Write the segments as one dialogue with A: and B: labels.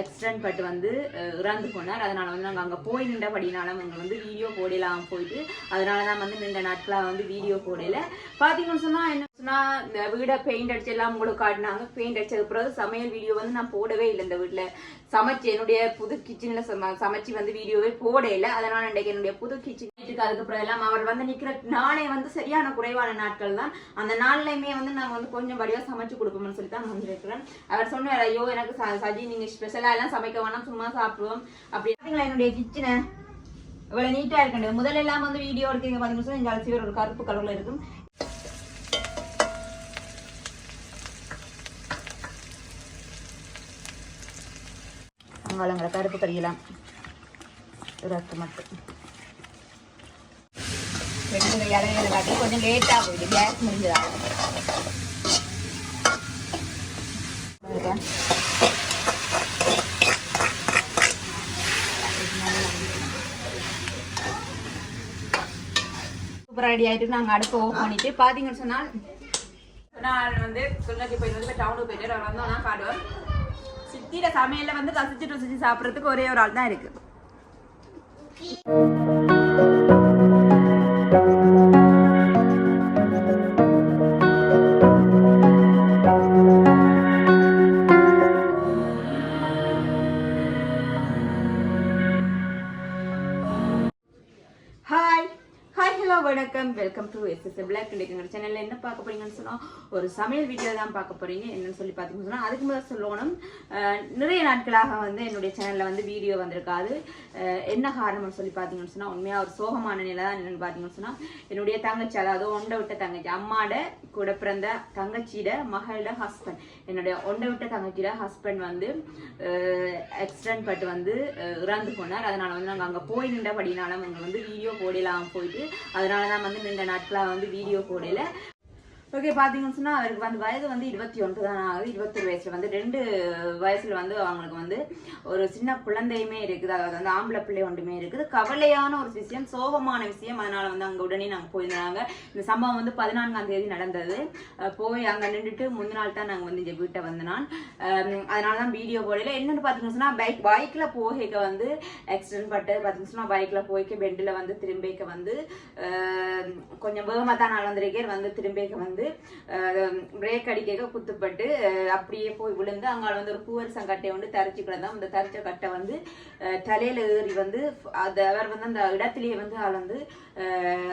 A: Accident பட்டு வந்து இறந்து போனார். அதனால வந்து நாங்கள் அங்கே போய் நின்றபடினால அவங்க வந்து வீடியோ போடலாம் போயிட்டு அதனால தான் வந்து நின்ற நாட்களாக வந்து வீடியோ போடல. பார்த்தீங்கன்னு சொன்னால் என்ன நான் இந்த வீடை பெயிண்ட் அடிச்சு எல்லாம் உங்களுக்கு காட்டினாங்க. பெயிண்ட் அடிச்சது பிறகு சமையல் வீடியோ வந்து நான் போடவே இல்லை இந்த வீட்டில் சமைச்சு என்னுடைய புது கிச்சனில் சமைச்சு வந்து வீடியோவே போடல அதனால இன்றைக்கு என்னுடைய புது கிச்சன் வீட்டுக்கு அதுக்கப்புறம் எல்லாம் அவர் வந்து நிற்கிற நாளே வந்து சரியான குறைவான நாட்கள் தான். அந்த நாள்லையுமே வந்து நான் வந்து கொஞ்சம் படியாக சமைச்சு கொடுப்போம்னு சொல்லி தான் வந்திருக்கிறேன். அவர் சொன்னார் ஐயோ எனக்கு ச- சஜி நீங்கள் ஸ்பெஷலாக எல்லாம் சமைக்க வேணாம் சும்மா சாப்பிடுவோம். அப்படி பார்த்தீங்களா என்னுடைய கிச்சனை இவ்வளவு நீட்டா இருக்கு முதல்ல எல்லாம் வந்து வீடியோ எடுத்தீங்க பாத்தீங்கன்னா இந்த அரிசி ஒரு கருப்பு கலர்ல இருக்கும். அங்காளங்களை கருப்பு கறியெல்லாம். ரத்து மட்டும். ரெண்டு கை காட்டி கொஞ்சம் லேட்டாக போயிடுது கேஸ் முடிஞ்சதா பாருங்க. சூப்பராக ரெடி ஆயிட்டு நாங்கள் அடுப்பு ஓஃப் பண்ணிட்டு பார்த்தீங்கன்னு சொன்னால் நான் வந்து கிளிநொச்சி போயிட்டு வந்து டவுனுக்கு போயிட்டு அவர் வந்தோம்னா காடுவோம் சித்தியில சமையல்ல வந்து ரசிச்சு ருசிச்சு சாப்பிட்றதுக்கு ஒரே ஒரு ஆள் தான் இருக்கு வெல்கம் டு எஸ்எஸ் பிளாக் எங்களோட சேனலில் என்ன பார்க்க போறீங்கன்னு சொன்னால் ஒரு சமையல் வீடியோ தான் பார்க்க போறீங்க என்னன்னு சொல்லி பார்த்தீங்கன்னு சொன்னால் அதுக்கு முதல் சொல்லணும் நிறைய நாட்களாக வந்து என்னுடைய சேனலில் வந்து வீடியோ வந்திருக்காது. என்ன காரணம்னு சொல்லி பார்த்தீங்கன்னு சொன்னால் உண்மையாக ஒரு சோகமான நிலை தான் என்னென்னு பார்த்தீங்கன்னு சொன்னால் என்னுடைய தங்கச்சி அதாவது ஒண்டை விட்ட தங்கச்சி அம்மாட கூட பிறந்த தங்கச்சியோட மகளோட ஹஸ்பண்ட் என்னுடைய ஒண்டை விட்ட தங்கச்சியோட ஹஸ்பண்ட் வந்து ஆக்சிடென்ட் பட்டு வந்து இறந்து போனார். அதனால வந்து நாங்கள் அங்கே போய் நின்றபடினால அவங்க வந்து வீடியோ போடலாம் போயிட்டு அதனால தான் வந்து நின்ற நாட்களாக வந்து வீடியோ போடல. ஓகே பார்த்தீங்கன்னு சொன்னால் அவருக்கு வந்து வயது வந்து இருபத்தி ஒன்று தான். ஆகுது இருபத்தொரு வயசில் வந்து ரெண்டு வயசில் வந்து அவங்களுக்கு வந்து ஒரு சின்ன குழந்தையுமே இருக்குது. அதாவது வந்து ஆம்பளை பிள்ளை ஒன்றுமே இருக்குது. கவலையான ஒரு விஷயம் சோகமான விஷயம். அதனால் வந்து அங்கே உடனே நாங்கள் போயிருந்தாங்க. இந்த சம்பவம் வந்து பதினான்காம் தேதி நடந்தது. போய் அங்கே நின்றுட்டு முந்தின நாள் தான் நாங்கள் வந்து இந்த வீட்டை வந்து நான் அதனால தான் வீடியோ போடல. என்னென்னு பார்த்தீங்கன்னு சொன்னால் பைக் பைக்கில் போகைக்க வந்து ஆக்சிடென்ட் பட்டு பார்த்தீங்கன்னு சொன்னால் பைக்கில் போய்க்க பெண்டில் வந்து திரும்பிக்க வந்து கொஞ்சம் வேகமாக தான் நான் வந்திருக்கேன் வந்து திரும்பிக்க வந்து பிரேக் அடிக்க குத்துப்பட்டு அப்படியே போய் விழுந்து அங்கால வந்து ஒரு பூவரசம் சங்கட்டை வந்து தரிச்சு கிடந்தோம். அந்த தரிச்ச கட்டை வந்து தலையில ஏறி வந்து அது அவர் வந்து அந்த இடத்துலயே வந்து அளந்து வந்து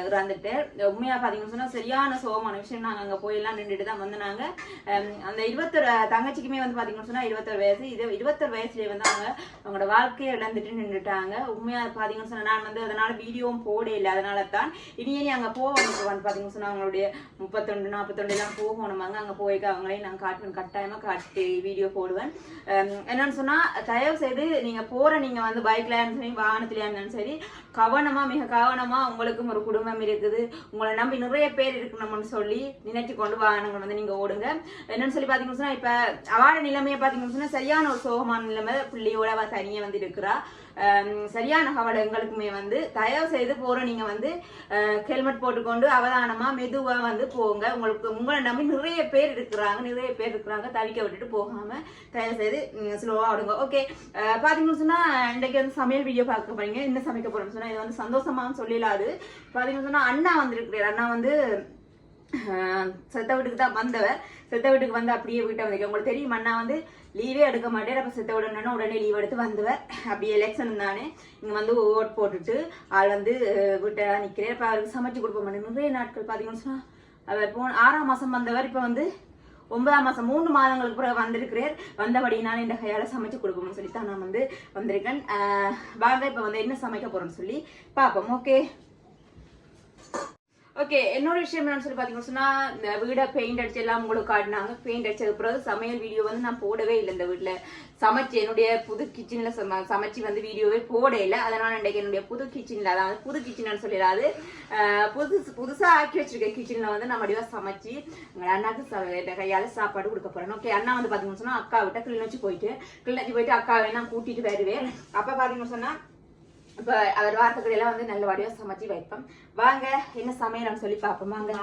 A: இறந்துட்டு. உண்மையா பாத்தீங்கன்னு சொன்னா சரியான சோகமான விஷயம். நாங்க அங்க போயெல்லாம் நின்றுட்டு தான் வந்து நாங்கள் அந்த இருபத்தொரு தங்கச்சிக்குமே வந்து பாத்தீங்கன்னு சொன்னா இருபத்தொரு வயசு. இது இருபத்தொரு வயசுலயே வந்து அவங்க அவங்களோட வாழ்க்கையை இழந்துட்டு நின்றுட்டாங்க உண்மையா பாத்தீங்கன்னு சொன்னா நான் வந்து அதனால வீடியோவும் போட இல்லை அதனால தான் இனி இனி அங்க போவோம் வந்து பாத்தீங்கன்னு சொன்னா அவங்களுடைய முப்பத்தொண்டு நாற்பத்தொண்டு எல்லாம் போகணுமாங்க அங்க போய்க்க அவங்களையும் நான் காட்டுவேன். கட்டாயமா காட்டி வீடியோ போடுவேன். என்னன்னு சொன்னா தயவு செய்து நீங்க போற நீங்க வந்து பைக்ல இருந்தாலும் சரி வாகனத்துல இருந்தாலும் சரி கவனமா மிக கவனமா உங்களுக்கும் ஒரு குடும்பம் இருக்குது. உங்களை நம்பி நிறைய பேர் இருக்கணும்னு சொல்லி நினைச்சு கொண்டு வாகனங்கள் வந்து நீங்க ஓடுங்க. என்னன்னு சொல்லி பாத்தீங்கன்னா சொன்னா இப்ப அவாட நிலைமையை பாத்தீங்கன்னா சொன்னா சரியான ஒரு சோகமான நிலைமை பிள்ளையோட அவ தனியா வந்து இருக்கிறா சரியான கவலை எங்களுக்குமே வந்து. தயவு செய்து போகிறோம் நீங்கள் வந்து ஹெல்மெட் போட்டுக்கொண்டு அவதானமாக மெதுவாக வந்து போங்க. உங்களுக்கு உங்களை நம்பி நிறைய பேர் இருக்கிறாங்க நிறைய பேர் இருக்கிறாங்க. தவிக்க விட்டுட்டு போகாமல் தயவு செய்து ஸ்லோவாக விடுங்க ஓகே பார்த்தீங்கன்னு சொன்னால் இன்றைக்கு வந்து சமையல் வீடியோ பார்க்க போகிறீங்க என்ன சமைக்க போகிறோம்னு சொன்னால் இது வந்து சந்தோஷமான்னு சொல்லிடலாது. பார்த்தீங்கன்னு சொன்னால் அண்ணா வந்திருக்கிறார். அண்ணா வந்து செத்த வீட்டுக்கு தான் வந்தவர். செத்த வீட்டுக்கு வந்து அப்படியே வீட்டை வந்து உங்களுக்கு தெரியும் அண்ணா வந்து லீவே எடுக்க மாட்டேன். அப்போ செத்த உடனே உடனே லீவ் எடுத்து வந்தவர் அப்படியே எலெக்ஷன் தானே இங்கே வந்து ஓட் போட்டுட்டு ஆள் வந்து வீட்டை நிற்கிறேன் இப்போ அவருக்கு சமைச்சு கொடுப்ப மாட்டேன் நிறைய நாட்கள் பார்த்தீங்கன்னு சொன்னால் அவர் போன ஆறாம் மாதம் வந்தவர் இப்போ வந்து ஒன்பதாம் மாதம் மூணு மாதங்களுக்கு பிறகு வந்திருக்கிறேன் வந்தபடினால இந்த கையால் சமைச்சு கொடுப்போம்னு சொல்லி தான் நான் வந்து வந்திருக்கேன். வாங்க இப்போ வந்து என்ன சமைக்க போகிறோம்னு சொல்லி பார்ப்போம் ஓகே ஓகே என்னோட விஷயம் என்னன்னு சொல்லி பார்த்தீங்கன்னு சொன்னா இந்த வீடை பெயிண்ட் அடிச்சு எல்லாம் உங்களுக்கு காட்டினாங்க பெயிண்ட் அடிச்சது பிறகு சமையல் வீடியோ வந்து நான் போடவே இல்லை இந்த வீட்டில் சமைச்சு என்னுடைய புது கிச்சனில் சம சமைச்சு வந்து வீடியோவே போட இல்லை. அதனால இன்றைக்கு என்னுடைய புது கிச்சனில் அதாவது புது கிச்சன் சொல்லிடாது ஆஹ் புதுசு புதுசாக ஆக்கி வச்சிருக்க கிச்சனில் வந்து நான் மடிவாக சமைச்சு எங்கள் அண்ணாக்கு கையால் சாப்பாடு கொடுக்க போறேன். ஓகே அண்ணா வந்து பார்த்தீங்கன்னு சொன்னால் அக்கா விட்ட கிளிநொச்சி போயிட்டு கிளிநொச்சி போயிட்டு அக்காவை நான் கூட்டிட்டு வருவேன் அப்போ பார்த்தீங்கன்னு சொன்னா இப்ப அவர் வார்த்தைகள் எல்லாம் வந்து நல்ல வடிவா சமைச்சு வைப்பேன். வாங்க என்ன சமையல்னு சொல்லி பார்ப்போம். வாங்க.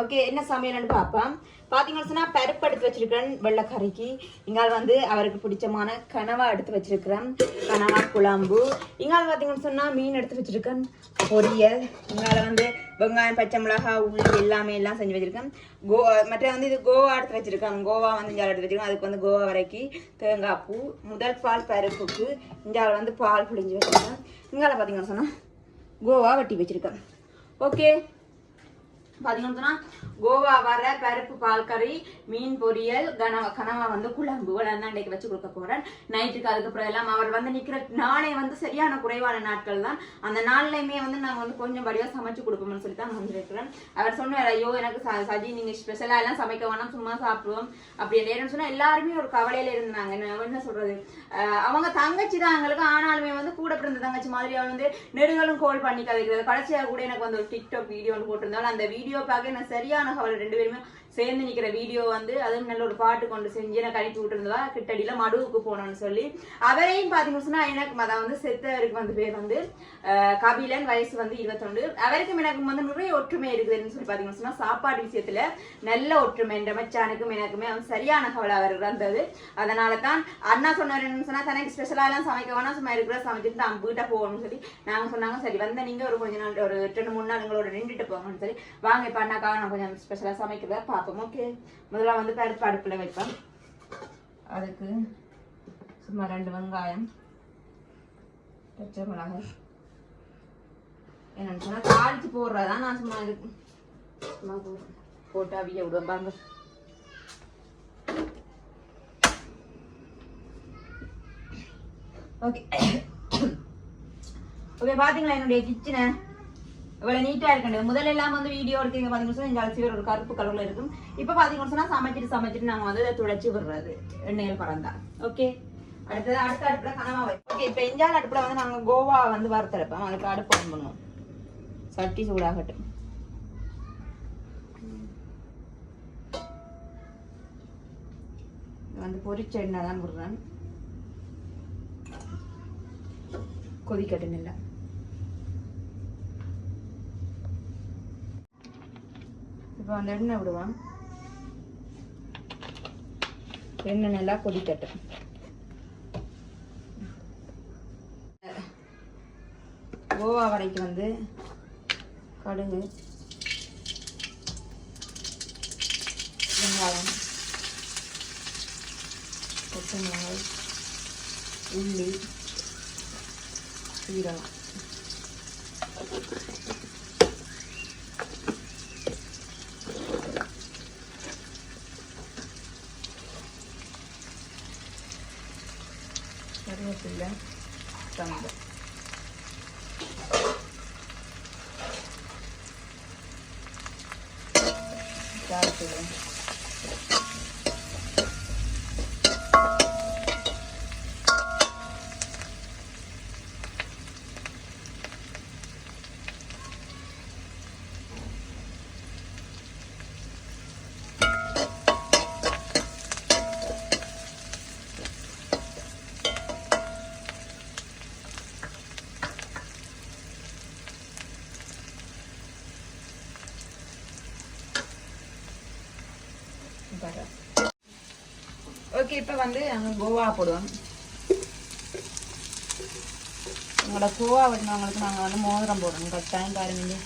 A: ஓகே என்ன சமையல்னு பார்ப்போம். பார்த்தீங்கன்னு சொன்னால் பருப்பு எடுத்து வச்சிருக்கிறேன் வெள்ளைக்கறிக்கு. இங்கால் வந்து அவருக்கு பிடிச்சமான கனவா எடுத்து வச்சிருக்கிறேன். கனவா குழம்பு. இங்கால் பார்த்தீங்கன்னு சொன்னால் மீன் எடுத்து வச்சிருக்கேன். பொரியல். இங்கால வந்து வெங்காயம் பச்சை மிளகாய் உள்ளி எல்லாமே எல்லாம் செஞ்சு வச்சிருக்கேன். கோ மற்ற வந்து இது கோவா எடுத்து வச்சிருக்கேன். கோவா வந்து இஞ்சால் எடுத்து வச்சிருக்கேன். அதுக்கு வந்து கோவா வரைக்கும் தேங்காய் பூ. முதல் பால் பருப்புக்கு இஞ்சால் வந்து பால் பிடிஞ்சி வச்சிருக்கேன். இங்கால பார்த்தீங்கன்னு சொன்னால் கோவா வட்டி வச்சிருக்கேன். ஓகே பார்த்தீங்கன்னு சொன்னா கோவா வர பருப்பு பால் கறி மீன் பொரியல் கனவா கனவா வந்து குழம்பு. இவ்வளவு தான் இன்றைக்கு வச்சு கொடுக்க போறேன். நைட்டுக்கு அதுக்கப்புறம் எல்லாம் அவர் வந்து நிக்கிற நாளே வந்து சரியான குறைவான நாட்கள் தான். அந்த நாள்லையுமே வந்து நாங்க வந்து கொஞ்சம் படியா சமைச்சு கொடுப்போம்னு சொல்லி தான் வந்திருக்கிறேன் அவர் சொன்னார் ஐயோ எனக்கு ச- சஜி நீங்க ஸ்பெஷலா எல்லாம் சமைக்க வேணாம் சும்மா சாப்பிடுவோம். அப்படி நேரம் சொன்னா எல்லாருமே ஒரு கவலையில இருந்தாங்க. என்ன சொல்றது? அவங்க தங்கச்சி தான் எங்களுக்கு. ஆனாலுமே வந்து கூட பிறந்த தங்கச்சி மாதிரி அவள் வந்து நெடுகளும் கோல் பண்ணி கதைக்கிறது கடைசியாக கூட எனக்கு வந்து ஒரு டிக்டாக் வீடியோன்னு போட்டிருந்தாலும் அந்த வீடியோ பார்க்க நான் சரியான கவலை ரெண்டு பேருமே சேர்ந்து நிக்கிற வீடியோ வந்து அதுவும் நல்ல ஒரு பாட்டு கொண்டு செஞ்சு எனக்கு அனுப்பி விட்டுருந்தவா கிட்டடியில மடுவுக்கு போனோம்னு சொல்லி. அவரையும் பார்த்தீங்கன்னு சொன்னால் எனக்கு அதான் வந்து செத்தவருக்கு வந்து பேர் வந்து கபிலன் வயசு வந்து இருபத்தொண்டு அவருக்கும் எனக்கும் வந்து நிறைய ஒற்றுமை இருக்குதுன்னு சொல்லி பார்த்தீங்கன்னு சொன்னால் சாப்பாடு விஷயத்துல நல்ல ஒற்றுமை. என்ற மச்சானுக்கும் எனக்குமே அவன் சரியான கவலை அவர் இருந்தது அதனால தான் அண்ணா சொன்னார் என்ன சொன்னா தனக்கு ஸ்பெஷலா எல்லாம் சமைக்க வேணாம் சும்மா இருக்கிற சமைச்சிட்டு நான் வீட்டை போகணும்னு சொல்லி நாங்க சொன்னாங்க. சரி வந்த நீங்க ஒரு கொஞ்ச நாள் ஒரு ரெண்டு மூணு நாள் உங்களோட நின்றுட்டு போங்கன்னு சொல்லி வாங்க இப்ப அண்ணாக்காக நான் கொஞ்சம் ஸ்பெஷலா சமைக்கிறத பார்ப்போம் ஓகே முதல்ல வந்து பருப்பு அடுப்பில் வைப்பேன் அதுக்கு சும்மா ரெண்டு வெங்காயம் பச்சை மிளகாய். என்னன்னு சொன்னால் தாளிச்சு போடுறதான் நான் சும்மா இருக்கு சும்மா போடுறேன் போட்டு அவிய விடுவேன் பாருங்க. ஓகே ஓகே பாத்தீங்களா என்னுடைய கிச்சனை இவ்வளவு நீட்டா இருக்கணும் முதல்ல எல்லாம் வந்து வீடியோ எடுத்தீங்க பாத்தீங்கன்னு சொன்னா இந்த ஒரு கருப்பு கலர்ல இருக்கும். இப்ப பாத்தீங்கன்னு சொன்னா சமைச்சிட்டு சமைச்சிட்டு நாங்க வந்து இதை விடுறது. எண்ணெயில் பறந்தா ஓகே அடுத்தது அடுத்த அடுப்புல கனமா வைப்போம் ஓகே இப்ப இஞ்சால் அடுப்புல வந்து நாங்க கோவா வந்து வறுத்தெடுப்போம் அதுக்கு அடுப்பு ஆன் பண்ணுவோம். சட்டி சூடாகட்டும். வந்து பொரிச்ச எண்ணெய் தான் விடுறேன் கொதிக்கட்டும் இல்லை இப்போ அந்த எண்ணெய் விடுவான் எண்ணெய் நல்லா கொதிக்கட்டும். கோவா வரைக்கு வந்து கடுகு வெங்காயம் பச்சை மிளகாய் உள்ளி சீரகம். ஓகே இப்போ வந்து நாங்கள் கோவா போடுவோம். உங்களோட கோவா வெட்டினவங்களுக்கு நாங்கள் வந்து மோதிரம் போடுறோம். கட்டாயம் பாருங்க.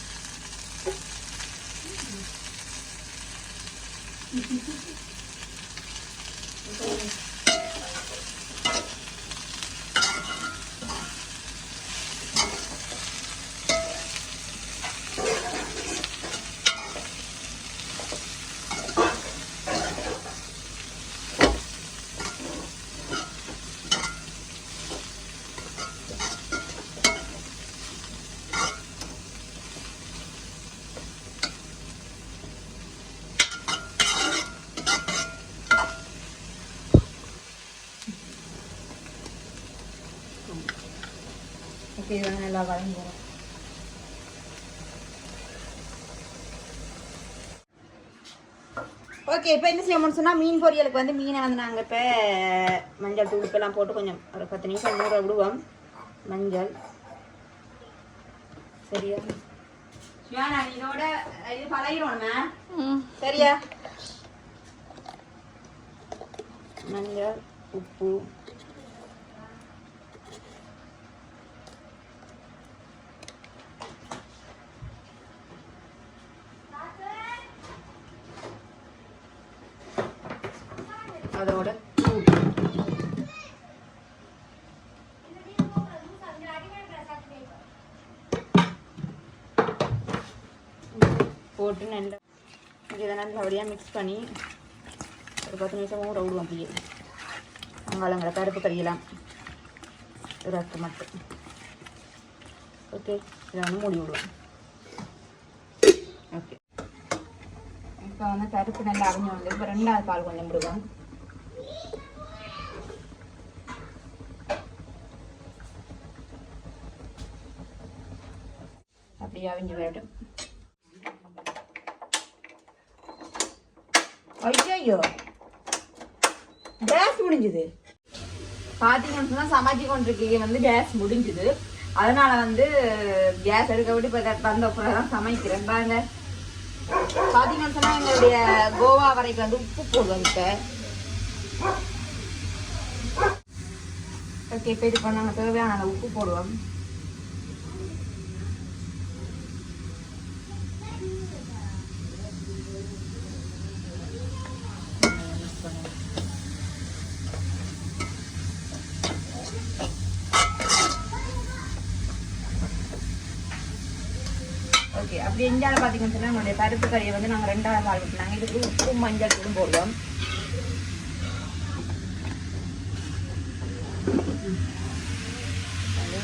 A: வந்து நல்லா வரும். ஓகே இப்போ என்ன செய்யணும்னு சொன்னால் மீன் பொரியலுக்கு வந்து மீனை வந்து நாங்கள் இப்போ மஞ்சள் தூள் போட்டு கொஞ்சம் ஒரு பத்து நிமிஷம் ஊற விடுவோம். மஞ்சள். சரியா? சிவானா இதோட இது பழகிடணுமே சரியா? மஞ்சள் உப்பு. அதோட தூள் போட்டு நல்லா இதெல்லாம் நல்லபடியாக மிக்ஸ் பண்ணி ஒரு பத்து நிமிஷம் ஊற விடுவோம் அப்படியே வெங்காயங்களை கருப்பு கறியெல்லாம் ரத்து மட்டும் ஓகே இதை வந்து மூடி விடுவோம் ஓகே இப்போ வந்து கருப்பு நல்லா அரைஞ்சு வந்து இப்போ ரெண்டாவது பால் கொஞ்சம் விடுவோம் அப்படியே அவிஞ்சு ஐயோ கேஸ் முடிஞ்சுது பார்த்தீங்கன்னு சொன்னால் சமைச்சு கொண்டிருக்கீங்க வந்து கேஸ் முடிஞ்சுது அதனால வந்து கேஸ் எடுக்க விட்டு இப்போ வந்த அப்புறம் தான் சமைக்கிறேன் பாருங்க பார்த்தீங்கன்னு சொன்னால் எங்களுடைய கோவா வரைக்கு வந்து உப்பு போடுவோம் இப்போ ஓகே இப்போ இது பண்ணாங்க தேவையான உப்பு போடுவோம் ஓகே அப்படி இந்தியாவில் பார்த்தீங்கன்னு சொன்னால் நம்மளுடைய பருப்பு கறியை வந்து நாங்கள் ரெண்டாவது நாள் விட்டுனாங்க இதுக்கு உப்பு மஞ்சள் தூளும் போடுவோம். அது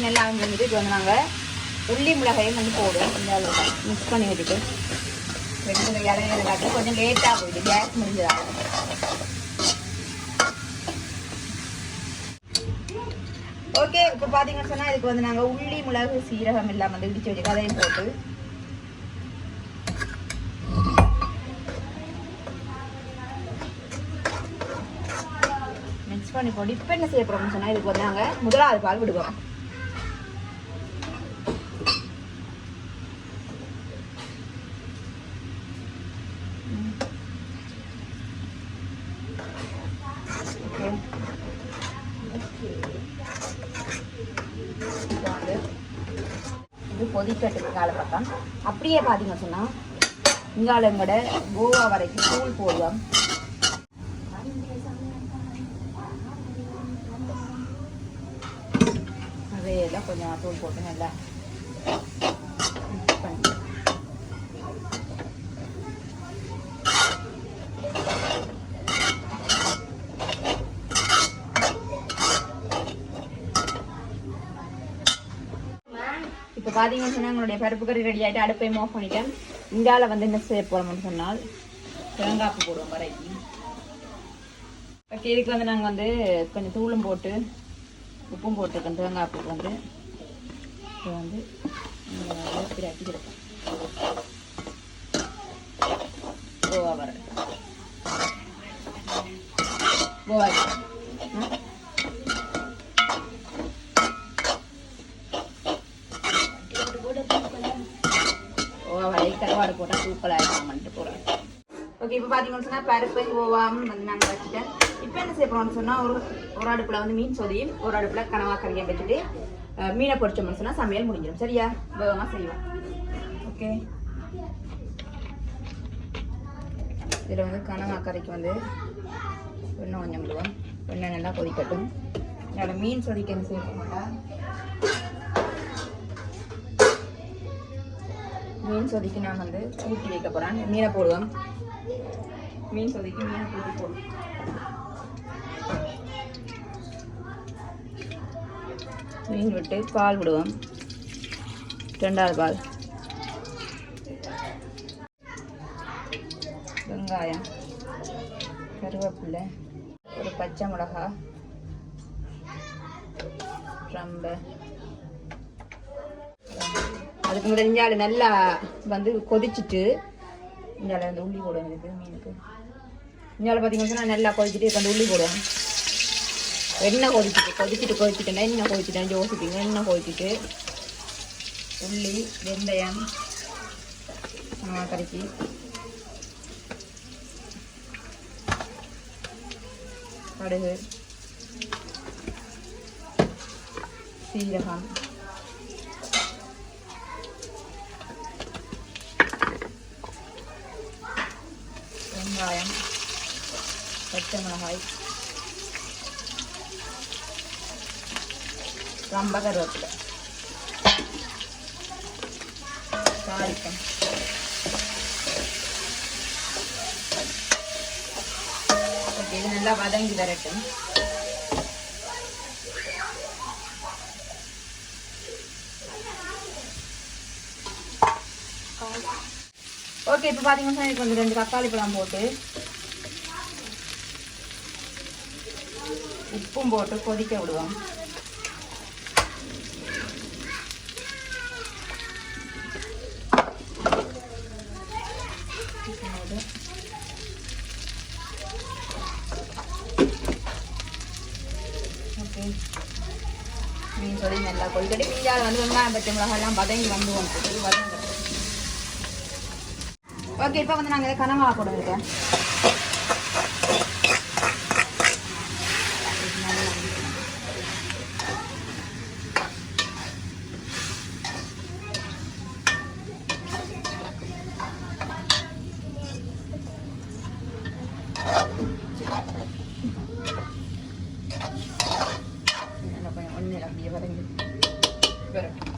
A: இப்போ மஞ்சள்தூளும் போட்டு வந்துட்டு நல்லா இது வந்து நாங்கள் உள்ளி மிளகையும் வந்து போடுவோம் கொஞ்சம் மிக்ஸ் பண்ணி வச்சுட்டு. ரெண்டு இலையில காட்டி கொஞ்சம் லேட்டாக போயிடுது கேஸ் முடிஞ்சதாக ஓகே இப்போ பார்த்தீங்கன்னு சொன்னால் இதுக்கு வந்து நாங்கள் உள்ளி மிளகு சீரகம் இல்லாமல் வந்து இடிச்சு வச்சு அதையும் போட்டு. மிக்ஸ் பண்ணி போட்டு இப்போ என்ன செய்ய போகிறோம்னு சொன்னால் இதுக்கு வந்து நாங்கள் முதலாவது பால் விடுவோம் ஓகே இப்போ வந்து இது கொதிக்கட்டுக்கு கால பக்கம் அப்படியே பார்த்தீங்க சொன்னால் இங்காலங்கட கோவா வரைக்கும் தூள் போடுவோம் எல்லாம் கொஞ்சம் தூள் போட்டு நல்லா mix பண்ணி இப்போ பார்த்தீங்கன்னு சொன்னால் எங்களுடைய பருப்பு கறி ரெடி ஆகிட்டு அடுப்பையும் ஆஃப் பண்ணிட்டேன். இங்கால வந்து என்ன செய்ய போகிறோம்னு சொன்னால் தேங்காய்ப்பு போடுவோம் வரைக்கு ஓகே இதுக்கு வந்து நாங்கள் வந்து கொஞ்சம் தூளும் போட்டு உப்பும் போட்டுருக்கோம் தேங்காய்ப்புக்கு வந்து. இப்போ வந்து பிரட்டி கொடுப்போம். கோவா வர கோவா ஆ ஓவரை கருவாடு போட்டால் சூப்பராக இருக்கும்ட்டு போகிறேன் ஓகே இப்போ பார்த்தீங்கன்னு சொன்னால் பருப்பு ஓவாம் வந்து நாங்கள் வச்சுட்டேன். இப்போ என்ன செய்ய போகிறோம்னு சொன்னால் ஒரு ஒரு அடுப்பில் வந்து மீன் சொதியும் ஒரு அடுப்பில் கனவா கறியை வச்சுட்டு மீனை பொறிச்சோம்னு சொன்னால் சமையல் முடிஞ்சிடும் சரியா? வேகமாக செய்வோம். ஓகே. இதில் வந்து கனவா கறிக்கு வந்து வெண்ணெய் கொஞ்சம் விடுவோம். வெண்ணெய் நல்லா கொதிக்கட்டும். என்னோட மீன் சொதிக்க என்ன செய்ய மாட்டா மீன் சொதிக்கு நான் வந்து ஊட்டி வைக்க போகிறேன் மீனை போடுவோம். மீன் சொதிக்கு மீன் ஊற்றி போடுவோம் மீன் விட்டு பால் விடுவோம். ரெண்டாவது பால். வெங்காயம் கருவேப்பிலை ஒரு பச்சை மிளகா ரொம்ப. அதுக்கு முதல் நல்லா வந்து கொதிச்சுட்டு இஞ்சால வந்து உள்ளி போடுவேன் இதுக்கு மீனுக்கு. இஞ்சால பார்த்தீங்கன்னா நல்லா கொதிச்சுட்டு இதுக்கு அந்த உள்ளி போடுவேன். எண்ணெய் கொதிச்சுட்டு கொதிச்சுட்டு கொதிச்சுட்டேன் எண்ணெய் கொதிச்சுட்டேன் யோசிப்பீங்க எண்ணெய் கொதிச்சுட்டு உள்ளி வெந்தயம் கறிக்கு கடுகு. சீரகம். வெங்காயம் பச்சை மிளகாய் ரொம்ப கருவேப்பிலை தாளிக்கம் ஓகே இது நல்லா வதங்கி வரட்டும். ஓகே இப்போ பார்த்தீங்கன்னா எனக்கு வந்து ரெண்டு தக்காளி பழம் போட்டு உப்பும் போட்டு கொதிக்க விடுவோம். ஓகே. மீன் சொல்லி நல்லா கொதிக்கடி மீஞ்சால் வந்து வெங்காயம் பச்சை மிளகாய் வதங்கி வந்து வதங்க ஓகே இப்போ வந்து நாங்கள் கனவா கூட இருக்கேன் ஒன்று அப்படியே வதங்கி வரட்டும்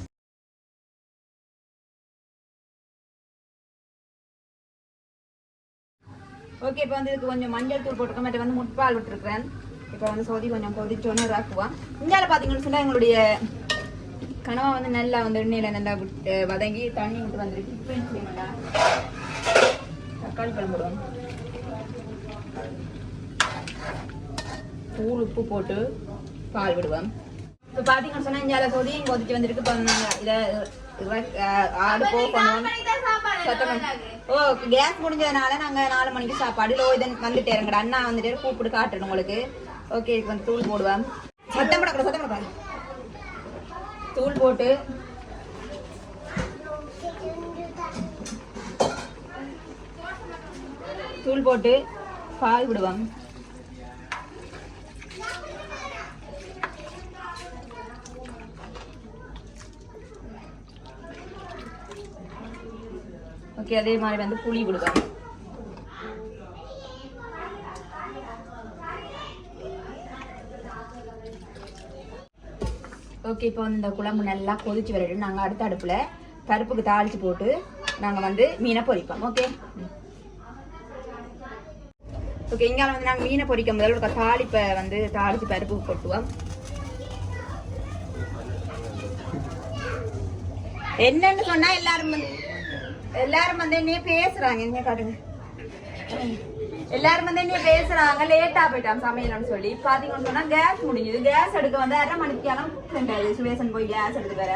A: ஓகே இப்போ வந்து இதுக்கு கொஞ்சம் மஞ்சள் தூள் போட்டுருக்கோம் மற்ற வந்து முட்பால் விட்டுருக்கிறேன். இப்போ வந்து சோதி கொஞ்சம் கொதிச்சோன்னு ராக்குவோம் இந்தியாவில் பார்த்தீங்கன்னு சொன்னால் எங்களுடைய கனவா வந்து நல்லா வந்து எண்ணெயில் நல்லா விட்டு வதங்கி தண்ணி விட்டு வந்துருக்கு. இப்போ தக்காளி பழம் போடுவோம். தூள் உப்பு போட்டு பால் விடுவோம். இப்போ பார்த்தீங்கன்னு சொன்னால் இந்தியாவில் சோதியும் கொதிச்சு வந்திருக்கு. இப்போ நாங்கள் இதை அடுப்போ பண்ணுவோம் சத்தம் ஓ கேஸ் முடிஞ்சதுனால நாங்க நாலு மணிக்கு சாப்பாடு. லோ இதன் வந்துட்டு இருங்கடா. அண்ணா வந்துட்டு கூப்பிட்டு காட்டுறேன் உங்களுக்கு. ஓகே இதுக்கு வந்து தூள் போடுவேன் சத்தம் போடக்கூடாது சத்தம் போடக்கூடாது. தூள் போட்டு. தூள் போட்டு பால் விடுவேன் ஓகே அதே மாதிரி வந்து புளி விடுவேன் ஓகே இப்போ வந்து இந்த குழம்பு நல்லா கொதிச்சு வரட்டும். நாங்கள் அடுத்த அடுப்பில் பருப்புக்கு தாளித்து போட்டு நாங்கள் வந்து மீனை பொரிப்போம். ஓகே ஓகே இங்கே வந்து நாங்கள் மீனை பொரிக்கும் முதல்ல ஒரு தாளிப்பை வந்து தாளித்து பருப்பு கொட்டுவோம். என்னன்னு சொன்னால் எல்லாரும் வந்து எல்லாரும் வந்து என்ன பேசுறாங்க என்ன காட்டுங்க. எல்லாரும் வந்து என்ன பேசுறாங்க லேட்டா போயிட்டான் சமையல்னு சொல்லி. பாத்தீங்கன்னு சொன்னா கேஸ் முடிஞ்சது. கேஸ் எடுக்க வந்து அரை மணிக்கெல்லாம் ரெண்டாவது சுவேசன் போய் கேஸ் எடுத்து வர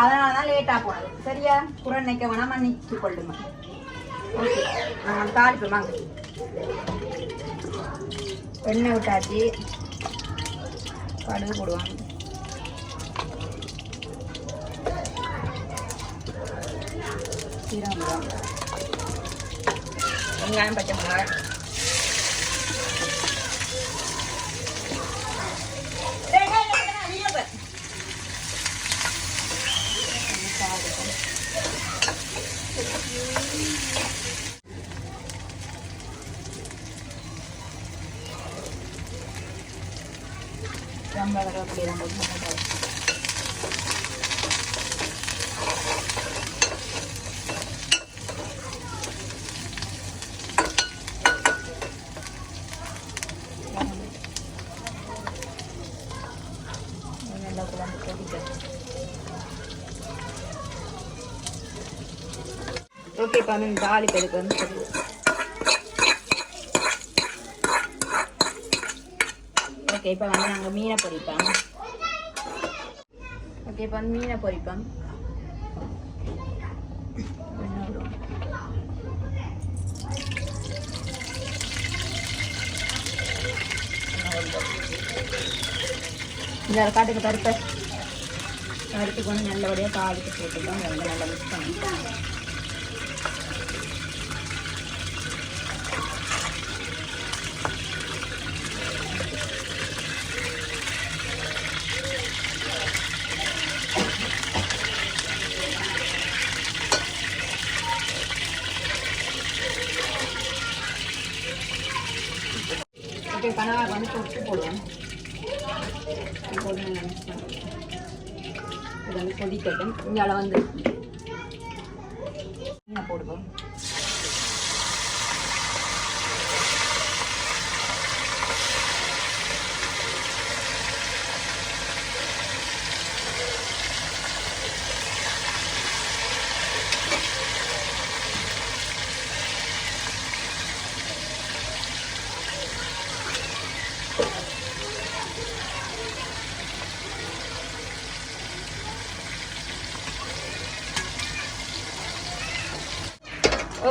A: அதனாலதான் லேட்டா போனது. சரியா? குரல் நிக்க வேணா மன்னிச்சு கொள்ளுங்க. ஓகே நாங்கள் தாளிப்போம் வாங்க. எண்ணெய் விட்டாச்சு கடுகு போடுவாங்க. சீரகம் போடுவாங்க வெங்காயம் பச்சை மிளகாய் டேய், டேய், டேய், டேய், நீ எப்ப? ரொம்ப கருவேப்பிலை தான் போட்டு உட்காந்து தாலி பெருக்கு வந்து ஓகே இப்போ வந்து நாங்கள் மீனை பொரிப்போம் ஓகே இப்போ வந்து மீனை பொரிப்போம் இந்த காட்டுக்கு பருப்பை. பருப்புக்கு வந்து நல்லபடியாக காலுக்கு போட்டுக்கலாம். நல்லா மிக்ஸ் பண்ணி போடுவோம் போட்டு நல்லா mix பண்ணுவோம். இது வந்து கொதிக்கட்டும் இங்கே வந்து மீனை போடுவோம்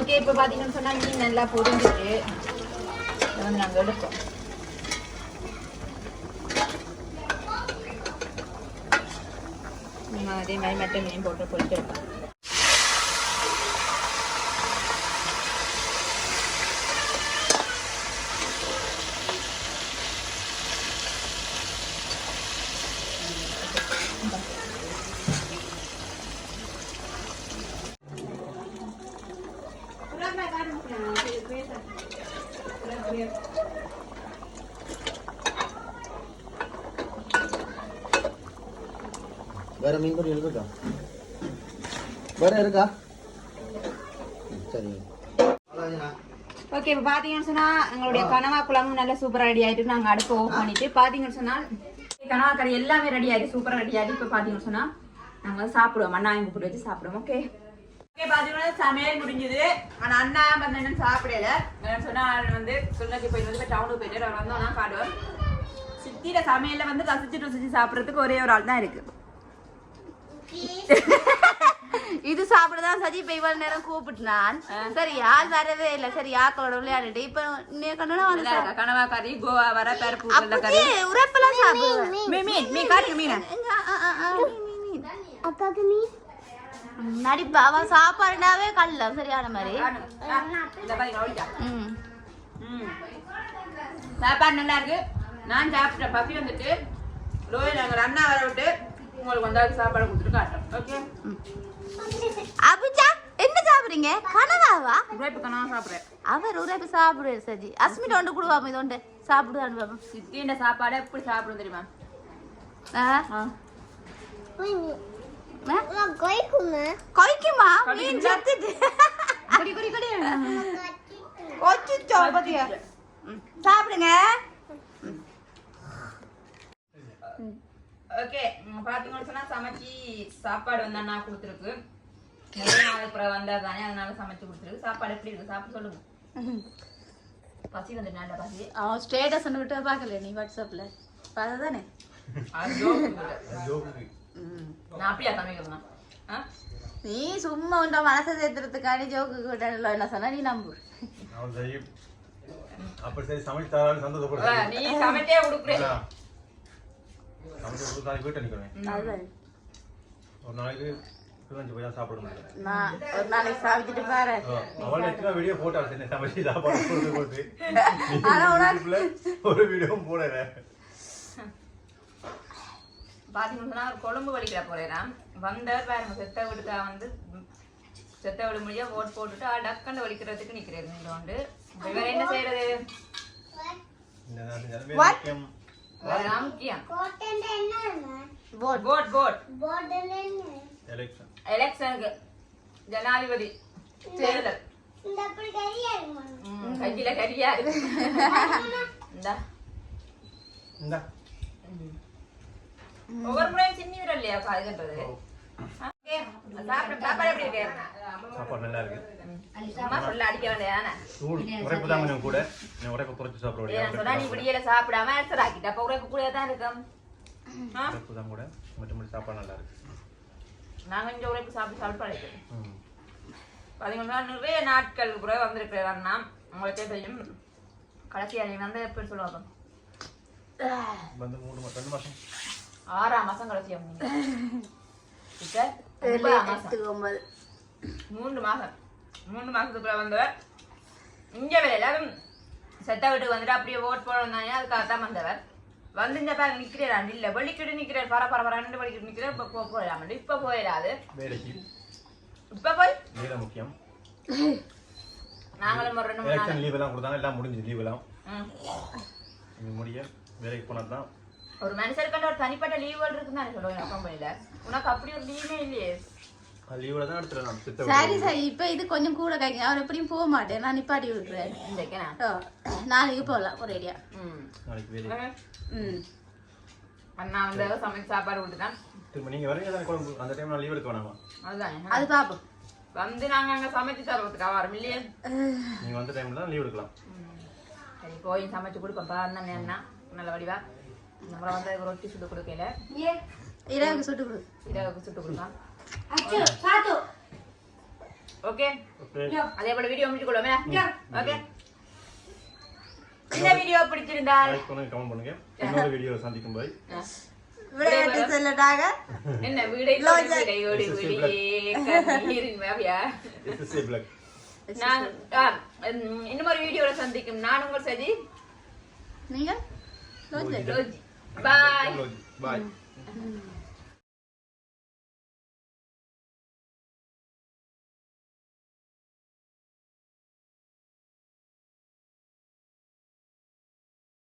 A: ஓகே இப்போ பார்த்தீங்கன்னு சொன்னால் மீன் நல்லா பொரிஞ்சிட்டு இதை வந்து நாங்கள் எடுப்போம். அதே மாதிரி மெட்டை மீன் போட்டு பொரிச்சு எடுப்போம்
B: வேற மீன் பொரியல் இருக்கா வேற இருக்கா? சரி.
A: ஓகே இப்போ பார்த்தீங்கன்னு சொன்னால் எங்களுடைய கனவா குழம்பு நல்லா சூப்பராக ரெடி ஆயிட்டு நாங்கள் அடுப்பு ஓஃப் பண்ணிட்டு பார்த்தீங்கன்னு சொன்னால் கனவா கறி எல்லாமே ரெடி ஆயிட்டு சூப்பராக ரெடி ஆயிட்டு இப்போ பார்த்தீங்கன்னு சொன்னால் நாங்கள் சாப்பிடுவோம். அண்ணா இங்கே போட்டு வச்சு சாப்பிடுவோம். ஓகே ஓகே பார்த்தீங்கன்னா சமையல் முடிஞ்சது. ஆனால் அண்ணா வந்து என்ன சாப்பிடல. என்னன்னு சொன்னால் வந்து போயிட்டு வந்து டவுனுக்கு போயிட்டு அவர் சித்தியில சமையல்ல வந்து ரசிச்சு ருசிச்சு சாப்பிட்றதுக்கு ஒரே ஒரு ஆள் தான் இருக்கு.
C: இது சாப்பிடதான் சதி இப்ப இவ்வளவு நேரம் கூப்பிட்டுனான். சரி ஆள் வரவே இல்ல. சரி ஆக்களோட விளையாடிட்டு இப்ப நீ கண்ணனா வந்து.
A: கனவா கறி கோவா வர பருப்பு கறி.
C: உரைப்பெல்லாம் சாப்பிடுவேன்.
A: மீன், மீன், மீன்.
C: ம், நடிப்பா அவன் சாப்பாடுனாவே கல்ல சரியான மாதிரி.
A: இந்த பாருங்க ஒழிச்சா
C: ம்.
A: ம். சாப்பாடு நல்லா இருக்கு. நான் சாப்பிட்டேன். பசி வந்துட்டு. ரோஹித் எங்கள் அண்ணா வர விட்டு உங்களுக்கு வந்தாலும் சாப்பாடு கொடுத்துட்டு காட்டுறேன். ஓகே
C: அபிஜா என்ன சாப்பிடுறீங்க? கனவாவா?
A: உழைப்பு கணவன் சாப்பிட்றேன்.
C: அவர் உரைப்பு சாப்பிடுவாரு சஜி. அஸ்மிட் ஒன்று கொடுவாம இது ஒன்று சாப்பிடுவான்னு பாப்போம்
A: சித்தின்ற சாப்பாடு எப்படி சாப்பிடும் தெரியுமா?
C: ஆ?
A: ஆ.
C: ஆ? கொய்க்குமா? மீன் செத்துட்டு.
A: குடி குடி குடி
C: கொச்சிச்சோ பாத்தியா ம், சாப்பிடுங்க.
A: ஓகே பார்த்தீங்கன்னு சொன்னா சமைச்சு சாப்பாடு வந்து அண்ணா கொடுத்துருக்கு. நிறைய அப்புறம் வந்தா தானே அதனால சமைச்சு கொடுத்துருக்கு. சாப்பாடு எப்படி இருக்கு? சாப்பிட்டு சொல்லுங்க. பசி வந்துட்டு நல்ல பசி
C: அவன் ஸ்டேட்டஸ் விட்டு பார்க்கல நீ
A: joke. இருக்குது. நான் அப்படியா சமைக்கிறேன்
C: நீ சும்மா உண்ட மனசை சேர்த்துறதுக்காண்டி ஜோக்கு கூட என்ன சொன்னா நீ நம்பு.
D: அப்படி சரி.
A: ஆ,
D: சந்தோஷப்படுறேன்.
A: நீ சமைச்சே கொடுக்குறேன்
D: சமைச்சு கொடுத்து நாளைக்கு வீட்டை நிற்கிறேன் ஒரு நாளைக்கு பிரிஞ்சு போய் தான் சாப்பிட முடியும்
C: நான் ஒரு நாளைக்கு சாப்பிட்டுட்டு பாரு.
D: அவள் எத்தனை வீடியோ போட்டா சரி சமைச்சு சாப்பாடு போட்டு ஒரு வீடியோவும் போடல.
A: பாத்தீங்கன்னா ஒரு கொழும்பு வலிக்கிற போறேன் வந்தவர் பாருங்க செத்த வீட்டுக்கா வந்து செத்த வீடு முடியா ஓட் போட்டுட்டு ஆ, டக்குன்னு வலிக்கிறதுக்கு நிக்கிறது நீங்க வந்து இவர் என்ன செய்யறது ஜனாதிபதி தேர்தல். ம், கையில கரியா இருக்கு. இந்தா.
D: இந்தா.
A: ஒவ்வொரு முறையும் சின்னி விரல் இல்லையா அதுன்றது சாப்பிட
D: நல்லா இருக்கு கூட நான் உரைப்பு குறைச்சி
A: சாப்பிடாம ஆக்கிட்ட அப்ப உரைப்பு கூட தான் இருக்கும் ஆ?
D: உரைப்பு தான் கூட மற்றபடி சாப்பாடு நல்லா இருக்கு
A: நாங்க இங்க உரைப்பு சாப்பிட்டு சாப்பிட்டு பழகிட்டோம்
D: ம்.
A: பாத்தீங்கன்னா நிறைய நாட்கள் கூட வந்திருக்கிறேன் அண்ணா உங்களுக்கே தெரியும் கடைசியா நீ வந்து எப்படி சொல்லுவாங்க
D: வந்து மூணு மா- ரெண்டு மாசம்
A: ஆறாம் மாசம்
C: எட்டு ஒன்பது
A: மூன்று மாசம் மூணு மாசத்துக்குள்ள வந்தவர் இங்க வேலை எல்லாரும் செத்த வீட்டுக்கு வந்துட்டு அப்படியே ஓட் போட வந்தாங்க அதுக்காக தான் வந்தவர் வந்து இந்த பேர் நிக்கிறார் இல்ல வெளிக்கிட்டு நிக்கிறார் பர பர பர ரெண்டு வெளிக்கிட்டு நிக்கிறார் இப்ப போ- போயிடாம இப்ப போயிடாது இப்ப போய்
D: முக்கியம்
A: நாங்களும் ஒரு ரெண்டு மூணு நாள்
D: எலெக்ஷன் லீவ் எல்லாம் கொடுத்தாங்க எல்லாம் முடிஞ்சு லீவ் எல்லாம் முடிய வேலைக்கு போனா தான்
A: ஒரு மனுஷருக்கு ஒரு தனிப்பட்ட லீவுகள் இருக்குன்னு தான் சொல்லுவேன் கம்பெனில உனக்கு அப்படி ஒரு லீவே இல்லையே.
D: லீவில் தான் நான்
C: சரி சரி. இப்ப இது கொஞ்சம் கூட கைங்க அவர் எப்படியும் போக மாட்டேன். நான் நிப்பாட்டி விட்டுறேன். நாளைக்கு போகலாம் ஒரேடியா
A: ம்.
D: நாளைக்கு வேலை
C: ம்.
A: அண்ணா வந்து சமைச்சு சாப்பாடு விட்டுதான்
D: திரும்ப நீங்க வரீங்க தானே குழம்பு? அந்த டைம் நான் லீவ் எடுக்க வேணாமா?
A: அதுதான்
C: அது பாப்போம்.
A: வந்து நாங்க அங்க சமைச்சு தரதுக்கு வரோம் இல்லையே?
D: நீங்க வந்த டைம்ல தான் லீவ் எடுக்கலாம்.
A: ம். சரி போய் சமைச்சு கொடுப்போம். பாருங்க என்ன நல்ல வடிவா. நம்மள வந்து ரொட்டி சுட்டு கொடுக்கல.
C: இரவுக்கு சுட்டு கொடு.
A: இரவுக்கு சுட்டு கொடுக்கலாம். ஓகே?
D: ஓகே.
A: அதே போல வீடியோ முடிச்சு ஓகே? இந்த வீடியோ பிடிச்சிருந்தால்
D: லைக் பண்ணுங்க கமெண்ட் பண்ணுங்க. இன்னொரு வீடியோ சந்திக்கும் போய்
C: விளையாட்டு சொல்லட்டாங்க
A: என்ன வீடை வீடே கண்ணீரின் மாவியா? நான் இன்னும் ஒரு வீடியோல சந்திக்கும். நான் உங்கள் சதி
C: நீங்க
A: ரோஜி பாய்
D: பாய்